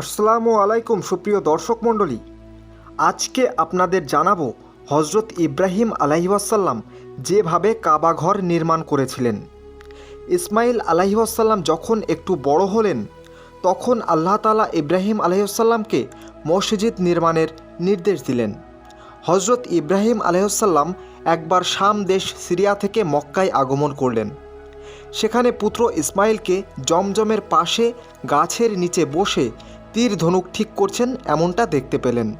আসসালামু আলাইকুম, সুপ্রিয় দর্শক মণ্ডলী। আজকে আপনাদের জানাব হজরত ইব্রাহিম আলাইহাসাল্লাম যেভাবে কাবাঘর নির্মাণ করেছিলেন। ইসমাইল আলাইহাসাল্লাম যখন একটু বড় হলেন, তখন আল্লাহ তালা ইব্রাহিম আলাইসাল্লামকে মসজিদ নির্মাণের নির্দেশ দিলেন। হজরত ইব্রাহিম আলাইসাল্লাম একবার শাম দেশ সিরিয়া থেকে মক্কায় আগমন করলেন। সেখানে পুত্র ইসমাইলকে জমজমের পাশে গাছের নিচে বসে তীর ধনুক ঠিক করছেন এমনটা দেখতে পেলেন।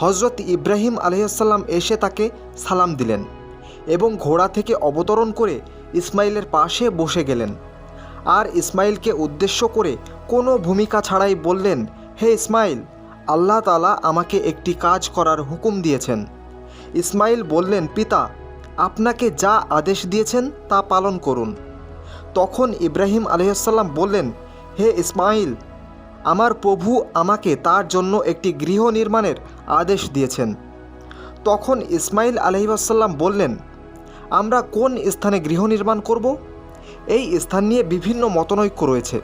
হজরত ইব্রাহিম আলহাম এসে তাকে সালাম দিলেন এবং ঘোড়া থেকে অবতরণ করে ইসমাইলের পাশে বসে গেলেন। আর ইসমাইলকে উদ্দেশ্য করে কোনো ভূমিকা ছাড়াই বললেন, হে ইসমাইল, আল্লাহ তালা আমাকে একটি কাজ করার হুকুম দিয়েছেন। ইসমাইল বললেন, পিতা, আপনাকে যা আদেশ দিয়েছেন তা পালন করুন। তখন ইব্রাহিম আলহাম বললেন, হে ইসমাইল আমার প্রভু আমাকে তার জন্য একটি গৃহ নির্মাণের আদেশ দিয়েছেন। তখন ইসমাইল আলহিবাসাল্লাম বললেন, আমরা কোন স্থানে গৃহ নির্মাণ করব? এই স্থান নিয়ে বিভিন্ন মতনৈক্য রয়েছে।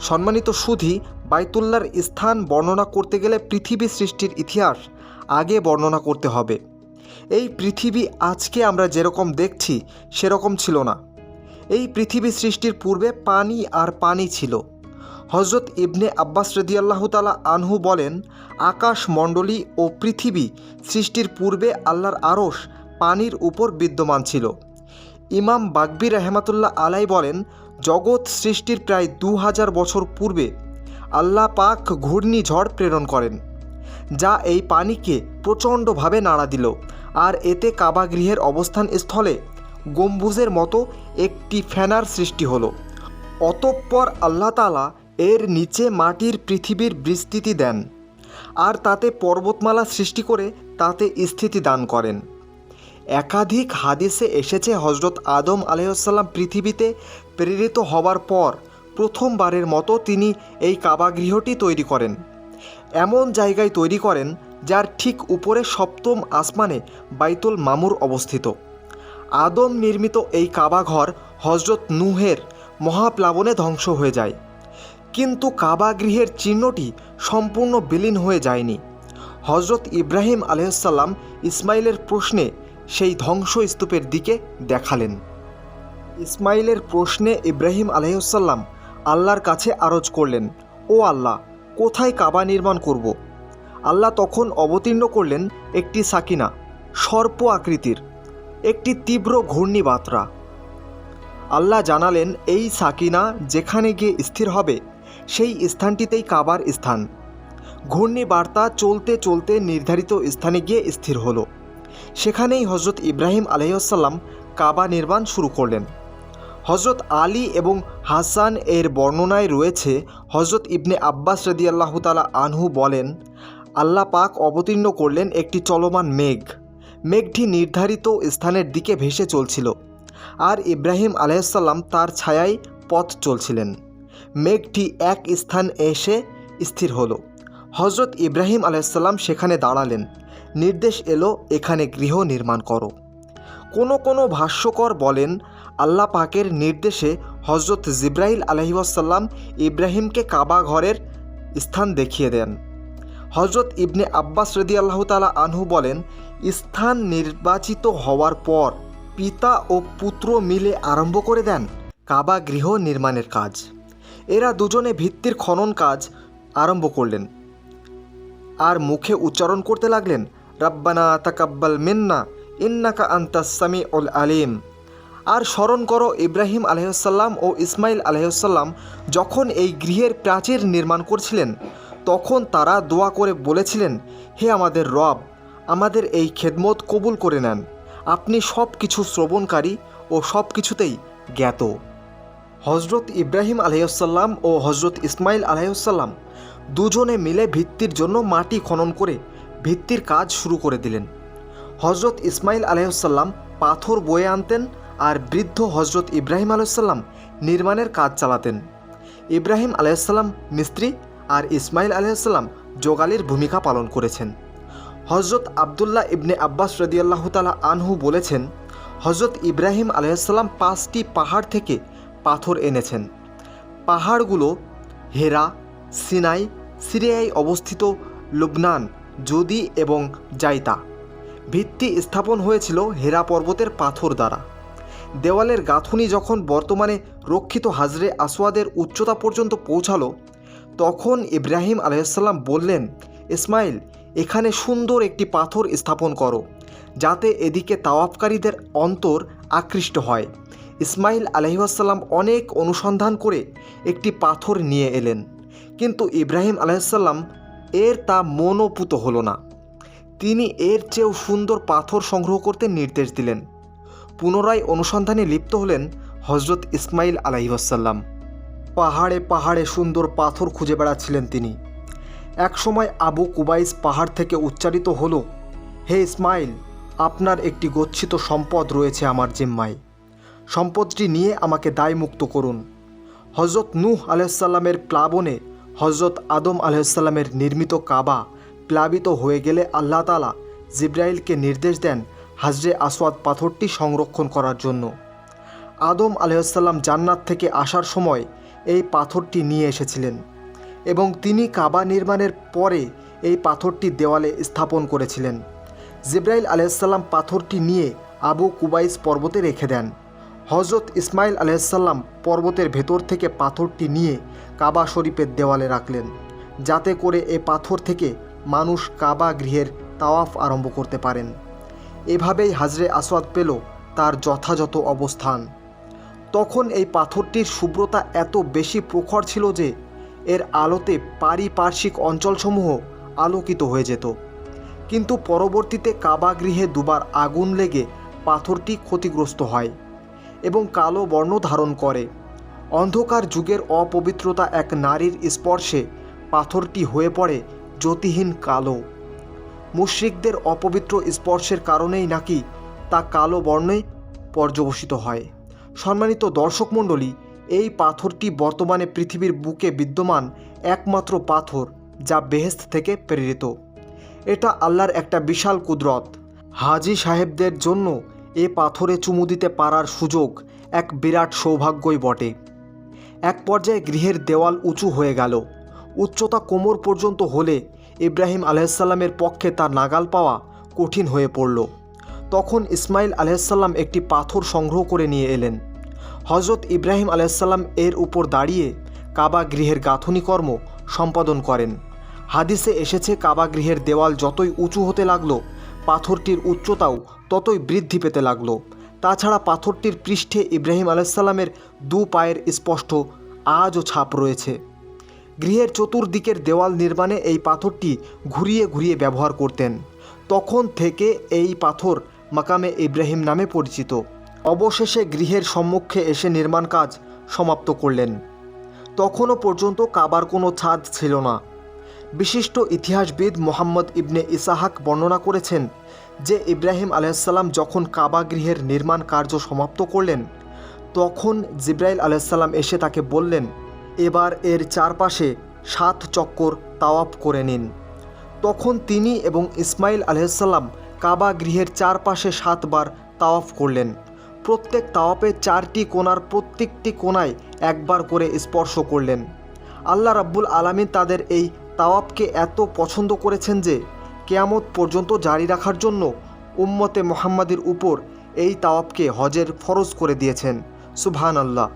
সম্মানিত সুধি বাইতুল্লার স্থান বর্ণনা করতে গেলে পৃথিবী সৃষ্টির ইতিহাস আগে বর্ণনা করতে হবে। এই পৃথিবী আজকে আমরা যেরকম দেখছি, সেরকম ছিল না। এই পৃথিবী সৃষ্টির পূর্বে পানি আর পানি ছিল। হজরত ইবনে আব্বাস রদিয়াল্লাহ তালা আনহু বলেন, আকাশ, মণ্ডলী ও পৃথিবী সৃষ্টির পূর্বে আল্লাহর আরশ পানির উপর বিদ্যমান ছিল। ইমাম বাগবি রহমাতুল্লাহ আলাই বলেন, জগৎ সৃষ্টির প্রায় দু হাজার বছর পূর্বে আল্লাহ পাক ঘূর্ণিঝড় প্রেরণ করেন, যা এই পানিকে প্রচণ্ডভাবে নাড়া দিল। আর এতে কাবাগৃহের অবস্থান স্থলে গম্বুজের মতো একটি ফ্যানার সৃষ্টি হলো। অতঃপর আল্লাহ তালা এর নিচে মাটির পৃথিবীর বিস্তৃতি দেন, আর তাতে পর্বতমালা সৃষ্টি করে তাতে স্থিতি দান করেন। একাধিক হাদিসে এসেছে হজরত আদম আলহাম পৃথিবীতে প্রেরিত হওয়ার পর প্রথমবারের মতো তিনি এই কাবাগৃহটি তৈরি করেন। এমন জায়গায় তৈরি করেন যার ঠিক উপরে সপ্তম আসমানে বাইতুল মামুর অবস্থিত। আদম নির্মিত এই কাবাঘর হজরত নুহের মহাপ্লাবনে ধ্বংস হয়ে যায়। কিন্তু কাবা গৃহের চিহ্নটি সম্পূর্ণ বিলীন হয়ে যায়নি। হজরত ইব্রাহিম আলহাম ইসমাইলের প্রশ্নে সেই ধ্বংসস্তূপের দিকে দেখালেন। ইসমাইলের প্রশ্নে ইব্রাহিম আলহাম আল্লাহর কাছে আরজ করলেন, ও আল্লাহ, কোথায় কাবা নির্মাণ করব? আল্লাহ তখন অবতীর্ণ করলেন একটি সাকিনা, সর্প আকৃতির, একটি তীব্র ঘূর্ণিবাত্রা। আল্লাহ জানালেন, এই সাকিনা যেখানে গিয়ে স্থির হবে সেই স্থানটিতেই কাবার স্থান। ঘূর্ণিবার্তা চলতে চলতে নির্ধারিত স্থানে গিয়ে স্থির হলো। সেখানেই হজরত ইব্রাহিম আলহিসাল্লাম কাবা নির্মাণ শুরু করলেন। হজরত আলী এবং হাসান এর বর্ণনায় রয়েছে হজরত ইবনে আব্বাস রদিয়াল্লাহ তালা আনহু বলেন, আল্লাহ পাক অবতীর্ণ করলেন একটি চলমান মেঘ। মেঘটি নির্ধারিত স্থানের দিকে ভেসে চলছিল। আর ইব্রাহিম আলাইসাল্লাম তার ছায়ায় পথ চলছিলেন। মেঘটি এক স্থান এসে স্থির হলো। হজরত ইব্রাহিম আলাইসাল্লাম সেখানে দাঁড়ালেন। নির্দেশ এলো, এখানে গৃহ নির্মাণ করো। কোনো কোনো ভাষ্যকর বলেন, আল্লাহ পাকের নির্দেশে হজরত জিব্রাইল আলহিউসাল্লাম ইব্রাহিমকে কাবা ঘরের স্থান দেখিয়ে দেন। হজরত ইবনে আব্বাস রদি আল্লাহ তালা আনহু বলেন, স্থান নির্বাচিত হওয়ার পর পিতা ও পুত্র মিলে আরম্ভ করে দেন কাবা গৃহ নির্মাণের কাজ। এরা দুজনে ভিত্তির খনন কাজ আরম্ভ করলেন। আর মুখে উচ্চারণ করতে লাগলেন, রাব্বানা তাকাব্বাল মিন্না, ইন্নাকা আন্তাসামি উল আলিম। আর স্মরণ করো, ইব্রাহিম আলহ্লাম ও ইসমাইল আলহ্লাম যখন এই গৃহের প্রাচীর নির্মাণ করছিলেন, তখন তারা দোয়া করে বলেছিলেন, হে আমাদের রব, আমাদের এই খেদমত কবুল করে নেন। আপনি সব কিছু শ্রবণকারী ও সব কিছুতেই জ্ঞাত। হজরত ইব্রাহিম আলহ্লাম ও হজরত ইসমাইল আলহ্লাম দুজনে মিলে ভিত্তির জন্য মাটি খনন করে ভিত্তির কাজ শুরু করে দিলেন। হজরত ইসমাইল আলহ্লাম পাথর বয়ে আনতেন আর বৃদ্ধ হজরত ইব্রাহিম আলাইসাল্লাম নির্মাণের কাজ চালাতেন। ইব্রাহিম আলাইসাল্লাম মিস্ত্রি আর ইসমাইল আলাইসাল্লাম যোগালির ভূমিকা পালন করেছেন। হজরত আবদুল্লাহ ইবনে আব্বাস রদিয়াল্লাহ তালা আনহু বলেছেন, হজরত ইব্রাহিম আলাইসাল্লাম পাঁচটি পাহাড় থেকে পাথর এনেছেন। পাহাড়গুলো হেরা, সিনাই, সিরিয়ায় অবস্থিত লুবনান যদি এবং জাইতা। ভিত্তি স্থাপন হয়েছিল হেরা পর্বতের পাথর দ্বারা। দেওয়ালের গাঁথুনি যখন বর্তমানে রক্ষিত হাজরে আসওয়াদের উচ্চতা পর্যন্ত পৌঁছালো, তখন ইব্রাহিম আলাইসাল্লাম বললেন, ইসমাইল, এখানে সুন্দর একটি পাথর স্থাপন করো, যাতে এদিকে তাওয়াফকারীদের অন্তর আকৃষ্ট হয়। ইসমাইল আলহিহাসাল্লাম অনেক অনুসন্ধান করে একটি পাথর নিয়ে এলেন। কিন্তু ইব্রাহিম আলাইসাল্লাম এর তা মনোপুত হলো না। তিনি এর চেয়েও সুন্দর পাথর সংগ্রহ করতে নির্দেশ দিলেন। পুনরায় অনুসন্ধানে লিপ্ত হলেন হজরত ইসমাইল আলাইহাসাল্লাম পাহাড়ে পাহাড়ে সুন্দর পাথর খুঁজে বেড়াচ্ছিলেন তিনি। একসময় আবু কুবাইস পাহাড় থেকে উচ্চারিত হলো, হে ইসমাইল, আপনার একটি গচ্ছিত সম্পদ রয়েছে আমার জিম্মায়। সম্পদটি নিয়ে আমাকে দায়মুক্ত করুন। হজরত নূহ আলাইসাল্লামের প্লাবনে হজরত আদম আলাইসাল্লামের নির্মিত কাবা প্লাবিত হয়ে গেলে আল্লাহ তালা জিব্রাইলকে নির্দেশ দেন হাজরে আসওয়াদ পাথরটি সংরক্ষণ করার জন্য। আদম আলাইসাল্লাম জান্নাত থেকে আসার সময় এই পাথরটি নিয়ে এসেছিলেন এবং তিনি কাবা নির্মাণের পরে এই পাথরটি দেওয়ালে স্থাপন করেছিলেন। জিব্রাইল আলাইসাল্লাম পাথরটি নিয়ে আবু কুবাইস পর্বতে রেখে দেন। হজরত ইসমাইল আলাইসাল্লাম পর্বতের ভেতর থেকে পাথরটি নিয়ে কাবা শরীফের দেওয়ালে রাখলেন, যাতে করে এ পাথর থেকে মানুষ কাবা গৃহের তাওয়াফ আরম্ভ করতে পারেন। এভাবেই হাজরে আসওয়াদ পেল তার যথাযথ অবস্থান। তখন এই পাথরটির শুভ্রতা এত বেশি প্রখর ছিল যে এর আলোতে পারিপার্শ্বিক অঞ্চলসমূহ আলোকিত হয়ে যেত। কিন্তু পরবর্তীতে কাবা গৃহে দুবার আগুন লেগে পাথরটি ক্ষতিগ্রস্ত হয়। এবং কালো বর্ণ ধারণ করে। অন্ধকার যুগের অপবিত্রতা এক নারীর স্পর্শে পাথরটি হয়ে পড়ে জ্যোতিহীন কালো। মুশ্রিকদের অপবিত্র স্পর্শের কারণেই নাকি তা কালো বর্ণে পর্যবসিত হয়। সম্মানিত দর্শক মণ্ডলী, এই পাথরটি বর্তমানে পৃথিবীর বুকে বিদ্যমান একমাত্র পাথর যা বেহেস্ত থেকে প্রেরিত। এটা আল্লাহর একটা বিশাল কুদরত। হাজি সাহেবদের জন্য এ পাথরে চুমু দিতে পারার সুযোগ এক বিরাট সৌভাগ্যই বটে। এক পর্যায়ে গৃহের দেওয়াল উঁচু হয়ে গেল। উচ্চতা কোমর পর্যন্ত হলে ইব্রাহিম আলাইসাল্লামের পক্ষে তার নাগাল পাওয়া কঠিন হয়ে পড়ল। তখন ইসমাইল আলাইসাল্লাম একটি পাথর সংগ্রহ করে নিয়ে এলেন। হজরত ইব্রাহিম আলাইসাল্লাম এর উপর দাঁড়িয়ে কাবা গৃহের গাঁথনি কর্ম সম্পাদন করেন। হাদিসে এসেছে, কাবা গৃহের দেওয়াল যতই উঁচু হতে লাগল পাথরটির উচ্চতাও ততই বৃদ্ধি পেতে লাগল। তাছাড়া পাথরটির পৃষ্ঠে ইব্রাহিম আলাইসাল্লামের দু পায়ের স্পষ্ট আজও ছাপ রয়েছে। গৃহের চতুর্দিকের দেওয়াল নির্মাণে এই পাথরটি ঘুরিয়ে ঘুরিয়ে ব্যবহার করতেন। তখন থেকে এই পাথর মাকামে ইব্রাহিম নামে পরিচিত। অবশেষে গৃহের সম্মুখে এসে নির্মাণ কাজ সমাপ্ত করলেন। তখনও পর্যন্ত কাবার কোনো ছাদ ছিল না। বিশিষ্ট ইতিহাসবিদ মোহাম্মদ ইবনে ইসাহাক বর্ণনা করেছেন যে ইব্রাহিম আলাইসাল্লাম যখন কাবা গৃহের নির্মাণ কার্য সমাপ্ত করলেন, তখন জিব্রাইল আলাইসাল্লাম এসে তাকে বললেন, এবার এর চারপাশে সাত চক্কর তাওয়াপ করে নিন। তখন তিনি এবং ইসমাইল আলহাম কাবা গৃহের চারপাশে সাতবার তাওয়াফ করলেন। প্রত্যেক তাওয়াপে চারটি কোনার প্রত্যেকটি কোনায় একবার করে স্পর্শ করলেন। আল্লাহ রাব্বুল আলামিন তাদের এই তাওয়াফকে এত পছন্দ করেছেন যে কেয়ামত পর্যন্ত জারি রাখার জন্য উম্মতে মোহাম্মদের উপর এই তাওয়াফকে হজের ফরজ করে দিয়েছেন। সুবহান আল্লাহ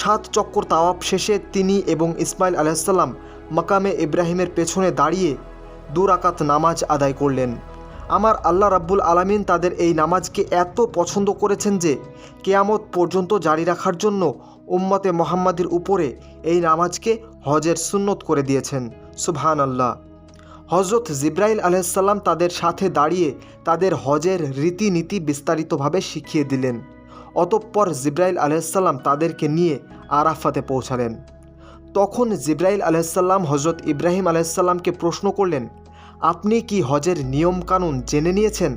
সাত চক্কর তাওয়াব শেষে তিনি এবং ইসমাইল আলাইসাল্লাম মাকামে ইব্রাহিমের পেছনে দাঁড়িয়ে দুরাকাত নামাজ আদায় করলেন। আমার আল্লাহ রাব্বুল আলামিন তাদের এই নামাজকে এত পছন্দ করেছেন যে কেয়ামত পর্যন্ত জারি রাখার জন্য উম্মতে মোহাম্মদের উপরে এই নামাজকে হজের সুন্নত করে দিয়েছেন। সুবহান আল্লাহ হজরত জিব্রাইল আলাইসাল্লাম তাদের সাথে দাঁড়িয়ে তাদের হজের রীতিনীতি বিস্তারিতভাবে শিখিয়ে দিলেন। অতঃপর জিব্রাইল আলাইসাল্লাম তাদেরকে নিয়ে আরাফাতে পৌঁছালেন। তখন জিব্রাইল আলাইসাল্লাম হজরত ইব্রাহিম আলাইসাল্লামকে প্রশ্ন করলেন, আপনি কি হজের নিয়মকানুন জেনে নিয়েছেন?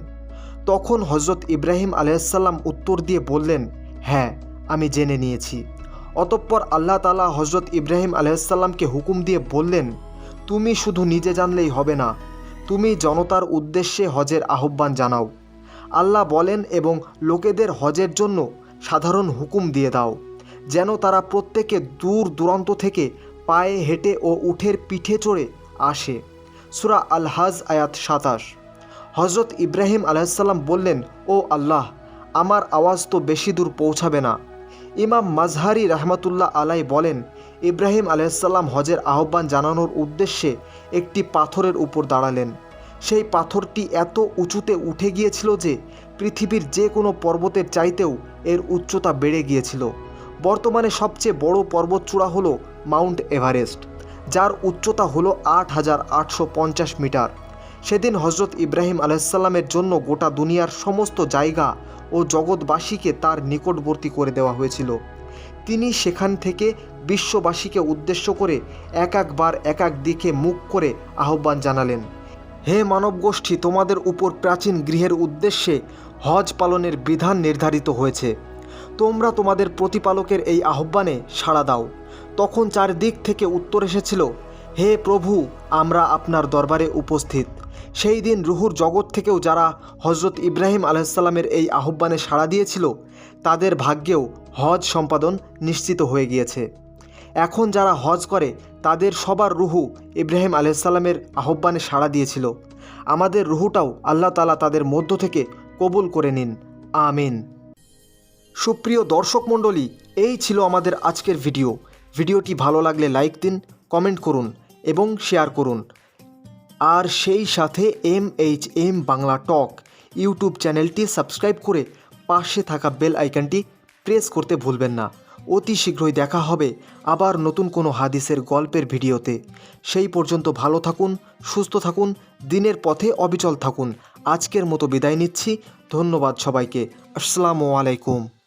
তখন হজরত ইব্রাহিম আলাইসাল্লাম উত্তর দিয়ে বললেন হ্যাঁ আমি জেনে নিয়েছি। অতঃপর আল্লাহ তালা হজরত ইব্রাহিম আলাইসাল্লামকে হুকুম দিয়ে বললেন তুমি শুধু নিজে জানলেই হবে না, তুমি জনতার উদ্দেশ্যে হজের আহ্বান জানাও। আল্লাহ বলেন এবং লোকেদের হজের জন্য সাধারণ হুকুম দিয়ে দাও, যেন তারা প্রত্যেকে দূর দূরান্ত থেকে পায়ে হেঁটে ও উঠের পিঠে চড়ে আসে। সুরা আল হাজ আয়াত সাতাশ। হজরত ইব্রাহিম আলাইসাল্লাম বললেন, ও আল্লাহ, আমার আওয়াজ তো বেশি দূর পৌঁছাবে না। ইমাম মাজহারি রহমতুল্লাহ আলাই বলেন ইব্রাহিম আলাইসাল্লাম হজের আহ্বান জানানোর উদ্দেশ্যে একটি পাথরের উপর দাঁড়ালেন। সেই পাথরটি এত উঁচুতে উঠে গিয়েছিল যে পৃথিবীর যে কোনো পর্বতের চাইতেও এর উচ্চতা বেড়ে গিয়েছিল। বর্তমানে সবচেয়ে বড় পর্বতচূড়া হল মাউন্ট এভারেস্ট, যার উচ্চতা হলো আট হাজার আটশো পঞ্চাশ মিটার। সেদিন হজরত ইব্রাহিম আলাইসাল্লামের জন্য গোটা দুনিয়ার সমস্ত জায়গা ও জগৎবাসীকে তার নিকটবর্তী করে দেওয়া হয়েছিল। তিনি সেখান থেকে বিশ্ববাসীকে উদ্দেশ্য করে এক একবার এক এক দিকে মুখ করে আহ্বান জানালেন। হে মানব গোষ্ঠী তোমাদের উপর প্রাচীন গৃহের উদ্দেশ্যে হজ পালনের বিধান নির্ধারিত হয়েছে। তোমরা তোমাদের প্রতিপালকের এই আহ্বানে সাড়া দাও। তখন চারদিক থেকে উত্তর এসেছিল, হে প্রভু, আমরা আপনার দরবারে উপস্থিত। সেই দিন রুহুর জগৎ থেকেও যারা হজরত ইব্রাহিম আলাইসাল্লামের এই আহ্বানে সাড়া দিয়েছিল, তাদের ভাগ্যেও হজ সম্পাদন নিশ্চিত হয়ে গিয়েছে। এখন যারা হজ করে, তাদের সবার রুহু ইব্রাহিম আলাইসাল্লামের আহ্বানে সাড়া দিয়েছিল। আমাদের রুহুটাও আল্লাহ তালা তাদের মধ্য থেকে কবুল করে নিন। আমিন। সুপ্রিয় দর্শক মণ্ডলী, এই ছিল আমাদের আজকের ভিডিও। ভিডিওটি ভালো লাগলে লাইক দিন, কমেন্ট করুন এবং শেয়ার করুন। আর সেই সাথে M H M Bangla talk YouTube চ্যানেলটি সাবস্ক্রাইব করে পাশে থাকা বেল আইকনটি প্রেস করতে ভুলবেন না। অতি শীঘ্রই দেখা হবে আবার নতুন কোনো হাদিসের গল্পের ভিডিওতে। সেই পর্যন্ত ভালো থাকুন, সুস্থ থাকুন, দিনের পথে অবিচল থাকুন। আজকের মতো বিদায় নিচ্ছি। ধন্যবাদ সবাইকে। আসসালামু আলাইকুম।